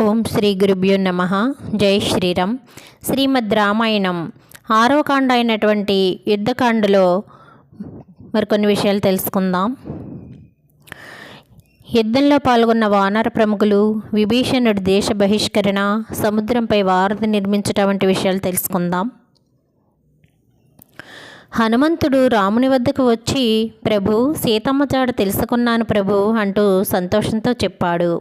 ఓం శ్రీ గురుభ్యో నమ. జై శ్రీరామ్. శ్రీమద్ రామాయణం ఆరవ కాండ అయినటువంటి యుద్ధకాండలో మరికొన్ని విషయాలు తెలుసుకుందాం. యుద్ధంలో పాల్గొన్న వానర ప్రముఖులు విభీషణుడి దేశ బహిష్కరణ సముద్రంపై వారధి నిర్మించటం వంటి విషయాలు తెలుసుకుందాం. హనుమంతుడు రాముని వద్దకు వచ్చి ప్రభు సీతమ్మ జాడ తెలుసుకున్నాను ప్రభు అంటూ సంతోషంతో చెప్పాడు.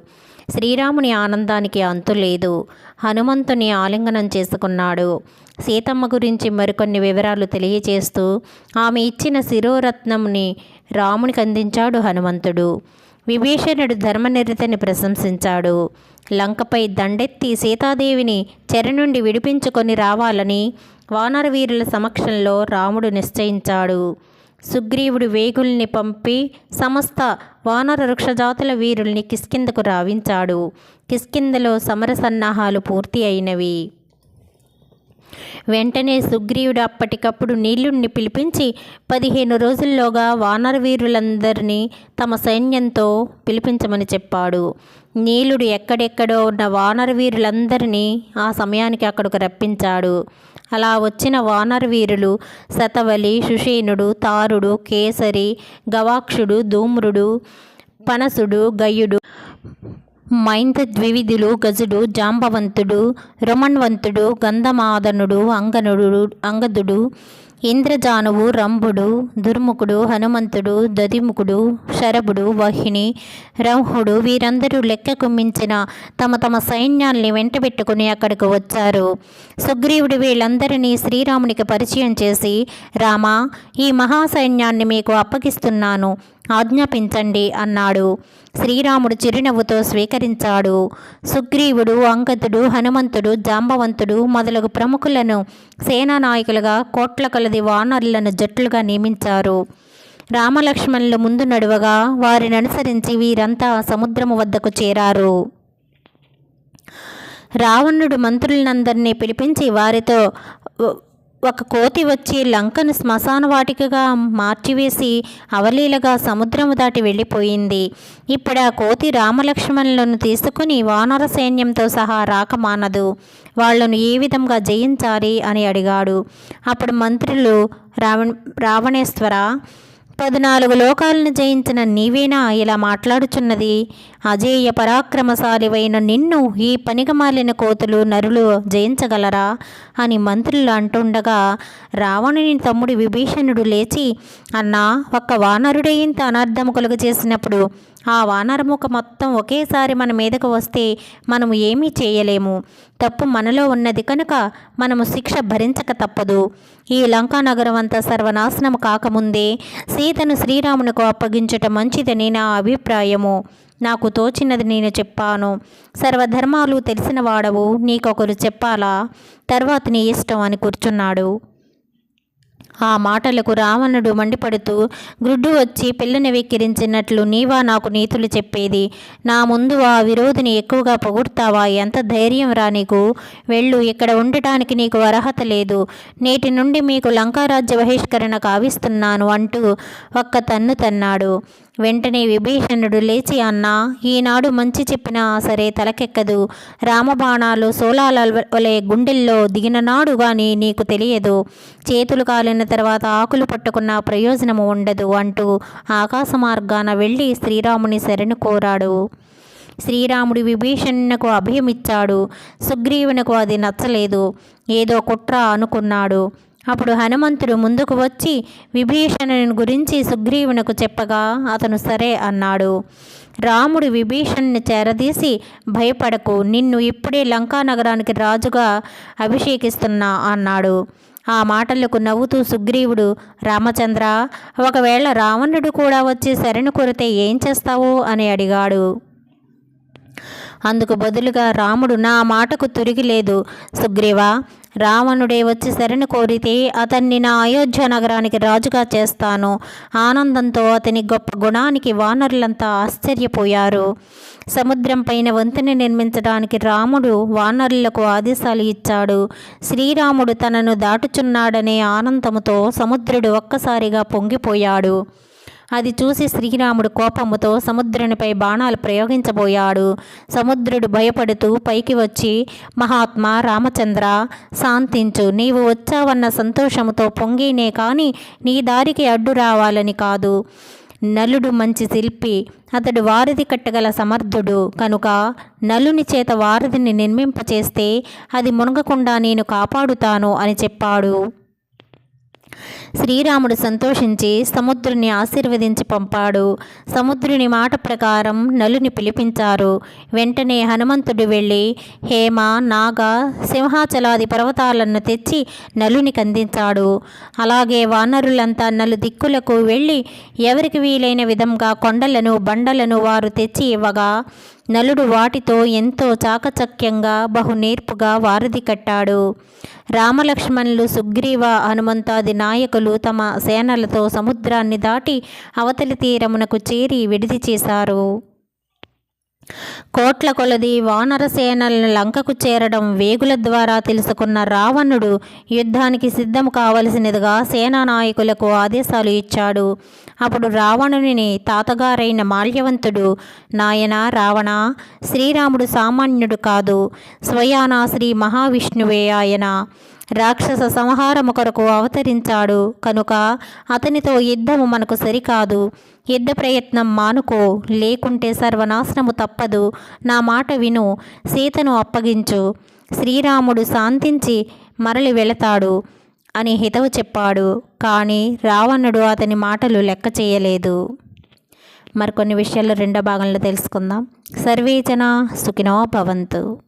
శ్రీరాముని ఆనందానికి అంతు లేదు. హనుమంతుని ఆలింగనం చేసుకున్నాడు. సీతమ్మ గురించి మరికొన్ని వివరాలు తెలియజేస్తూ ఆమె ఇచ్చిన శిరోరత్నంని రామునికి అందించాడు హనుమంతుడు. విభీషణుడు ధర్మనిరతని ప్రశంసించాడు. లంకపై దండెత్తి సీతాదేవిని చెర నుండి విడిపించుకొని రావాలని వానరవీరుల సమక్షంలో రాముడు నిశ్చయించాడు. సుగ్రీవుడు వేగుల్ని పంపి సమస్త వానర వృక్షజాతుల వీరుల్ని కిష్కిందకు రావించాడు. కిష్కిందలో సమర సన్నాహాలు పూర్తి అయినవి. వెంటనే సుగ్రీవుడు అప్పటికప్పుడు నీలుణ్ణి పిలిపించి పదిహేను రోజుల్లోగా వానరవీరులందరినీ తమ సైన్యంతో పిలిపించమని చెప్పాడు. నీలుడు ఎక్కడెక్కడో ఉన్న వానరవీరులందరినీ ఆ సమయానికి అక్కడికి రప్పించాడు. అలా వచ్చిన వానరవీరులు శతవలి సుషేనుడు తారుడు కేసరి గవాక్షుడు ధూమ్రుడు పనసుడు గయుడు మైంద ద్వివిధులు గజుడు జాంబవంతుడు రుమణ్వంతుడు గంధమాదనుడు అంగనుడు అంగదుడు ఇంద్రజానువు రంభుడు దుర్ముఖుడు హనుమంతుడు దదిముఖుడు శరభుడు వహిని రంహుడు వీరందరూ లెక్కకు మించిన తమ తమ సైన్యాల్ని వెంటబెట్టుకుని అక్కడికి వచ్చారు. సుగ్రీవుడు వీళ్ళందరినీ శ్రీరామునికి పరిచయం చేసి రామా ఈ మహాసైన్యాన్ని మీకు అప్పగిస్తున్నాను. ఆజ్ఞాపించండి అన్నాడు. శ్రీరాముడు చిరునవ్వుతో స్వీకరించాడు. సుగ్రీవుడు అంకతుడు హనుమంతుడు జాంబవంతుడు మొదలగు ప్రముఖులను సేనానాయకులుగా కోట్ల కొలది వానరులను జట్లుగా నియమించారు. రామలక్ష్మణులు ముందు నడువగా వారిని అనుసరించి వీరంతా సముద్రము వద్దకు చేరారు. రావణుడు మంత్రులనందరినీ పిలిపించి వారితో ఒక కోతి వచ్చి లంకను శ్మశాన వాటికగా మార్చివేసి అవలీలగా సముద్రము దాటి వెళ్ళిపోయింది. ఇప్పుడు ఆ కోతి రామలక్ష్మణులను తీసుకుని వానర సైన్యంతో సహా రాకమానదు వాళ్ళను ఏ విధంగా జయించాలి అని అడిగాడు. అప్పుడు మంత్రులు రావణ రావణేశ్వర పద్నాలుగు లోకాలను జయించిన నీవేనా? ఇలా మాట్లాడుచున్నది. అజేయ పరాక్రమశాలివైన నిన్ను ఈ పనిగమాలిన కోతులు నరులు జయించగలరా? అని మంత్రులు అంటుండగా రావణుని తమ్ముడి విభీషణుడు లేచి అన్నా ఒక్క వానరుడే ఇంత అనర్ధము కలుగు చేసినప్పుడు ఆ వానరముఖ మొత్తం ఒకేసారి మన మీదకు వస్తే మనము ఏమీ చేయలేము. తప్పు మనలో ఉన్నది కనుక మనము శిక్ష భరించక తప్పదు. ఈ లంకా నగరం అంతా సర్వనాశనము కాకముందే సీతను శ్రీరామునకు అప్పగించటం మంచిదని నా అభిప్రాయము. నాకు తోచినది నేను చెప్పాను. సర్వధర్మాలు తెలిసిన వాడవు నీకొకరు చెప్పాలా? తర్వాత నీ ఇష్టం అని కూర్చున్నాడు. ఆ మాటలకు రావణుడు మండిపడుతూ గ్రుడ్డు వచ్చి పిల్లని వెక్కిరించినట్లు నీవా నాకు నీతులు చెప్పేది. నా ముందు ఆ విరోధిని ఎక్కువగా పొగుడతావా? ఎంత ధైర్యం రా నీకు. వెళ్ళు ఇక్కడ ఉండటానికి నీకు అర్హత లేదు. నేటి నుండి మీకు లంకారాజ్య బహిష్కరణ కావిస్తున్నాను అంటూ ఒక్క తన్ను తన్నాడు. వెంటనే విభీషణుడు లేచి అన్నా ఈనాడు మంచి చెప్పినా సరే తలకెక్కదు. రామబాణాలు సోలాల వలె గుండెల్లో దిగిన నాడు గాని నీకు తెలియదు. చేతులు కాలిన తర్వాత ఆకులు పట్టుకున్న ప్రయోజనము ఉండదు అంటూ ఆకాశ మార్గాన వెళ్ళి శ్రీరాముని శరణు కోరాడు. శ్రీరాముడు విభీషణునకు అభయమిచ్చాడు. సుగ్రీవునకు అది నచ్చలేదు. ఏదో కుట్ర అనుకున్నాడు. అప్పుడు హనుమంతుడు ముందుకు వచ్చి విభీషణుని గురించి సుగ్రీవునకు చెప్పగా అతను సరే అన్నాడు. రాముడు విభీషణ్ణి చేరదీసి భయపడకు నిన్ను ఇప్పుడే లంకా నగరానికి రాజుగా అభిషేకిస్తున్నా అన్నాడు. ఆ మాటలకు నవ్వుతూ సుగ్రీవుడు రామచంద్ర ఒకవేళ రావణుడు కూడా వచ్చి శరణు కొరితే ఏం చేస్తావు? అని అడిగాడు. అందుకు బదులుగా రాముడు నా మాటకు తిరిగిలేదు సుగ్రీవా రావణుడే వచ్చి శరణి కోరితే అతన్ని నా అయోధ్య నగరానికి రాజుగా చేస్తాను. ఆనందంతో అతని గొప్ప గుణానికి వానరులంతా ఆశ్చర్యపోయారు. సముద్రం పైన వంతెన నిర్మించడానికి రాముడు వానరులకు ఆదేశాలు ఇచ్చాడు. శ్రీరాముడు తనను దాటుచున్నాడనే ఆనందముతో సముద్రుడు ఒక్కసారిగా పొంగిపోయాడు. అది చూసి శ్రీరాముడు కోపముతో సముద్రునిపై బాణాలు ప్రయోగించబోయాడు. సముద్రుడు భయపడుతూ పైకి వచ్చి మహాత్మా రామచంద్ర శాంతించు. నీవు వచ్చావన్న సంతోషముతో పొంగినే కాని నీ దారికి అడ్డు రావాలని కాదు. నలుడు మంచి శిల్పి. అతడు వారధి కట్టగల సమర్థుడు. కనుక నలుని చేత వారధిని నిర్మింపచేస్తే అది మునగకుండా నేను కాపాడుతాను అని చెప్పాడు. శ్రీరాముడు సంతోషించి సముద్రుని ఆశీర్వదించి పంపాడు. సముద్రుని మాట ప్రకారం నలుని పిలిపించారు. వెంటనే హనుమంతుడు వెళ్ళి హేమ నాగ సింహాచలాది పర్వతాలను తెచ్చి నలుని కందించాడు అలాగే వానరులంతా నలు దిక్కులకు వెళ్ళి ఎవరికి వీలైన విధంగా కొండలను బండలను వారు తెచ్చి ఇవ్వగా నలుడు వాటితో ఎంతో చాకచక్యంగా బహునేర్పుగా వారధి కట్టాడు. రామలక్ష్మణులు సుగ్రీవ హనుమంతాది నాయకులు తమ సేనలతో సముద్రాన్ని దాటి అవతలి తీరమునకు చేరి విడిది చేశారు. కోట్ల కొలది వానర సేనలను లంకకు చేరడం వేగుల ద్వారా తెలుసుకున్న రావణుడు యుద్ధానికి సిద్ధం కావలసినదిగా సేనా నాయకులకు ఆదేశాలు ఇచ్చాడు. అప్పుడు రావణుని తాతగారైన మాల్యవంతుడు నాయన రావణ శ్రీరాముడు సామాన్యుడు కాదు స్వయానా శ్రీ మహావిష్ణువే ఆయన. రాక్షస సంహారము కొరకు అవతరించాడు. కనుక అతనితో యుద్ధము మనకు సరికాదు. యుద్ధ ప్రయత్నం మానుకో. లేకుంటే సర్వనాశనము తప్పదు. నా మాట విను. సీతను అప్పగించు. శ్రీరాముడు శాంతించి మరలి వెళతాడు అని హితవు చెప్పాడు. కానీ రావణుడు అతని మాటలు లెక్క చేయలేదు. మరికొన్ని విషయాలు రెండో భాగంలో తెలుసుకుందాం. సర్వేజన సుఖినో భవంతు.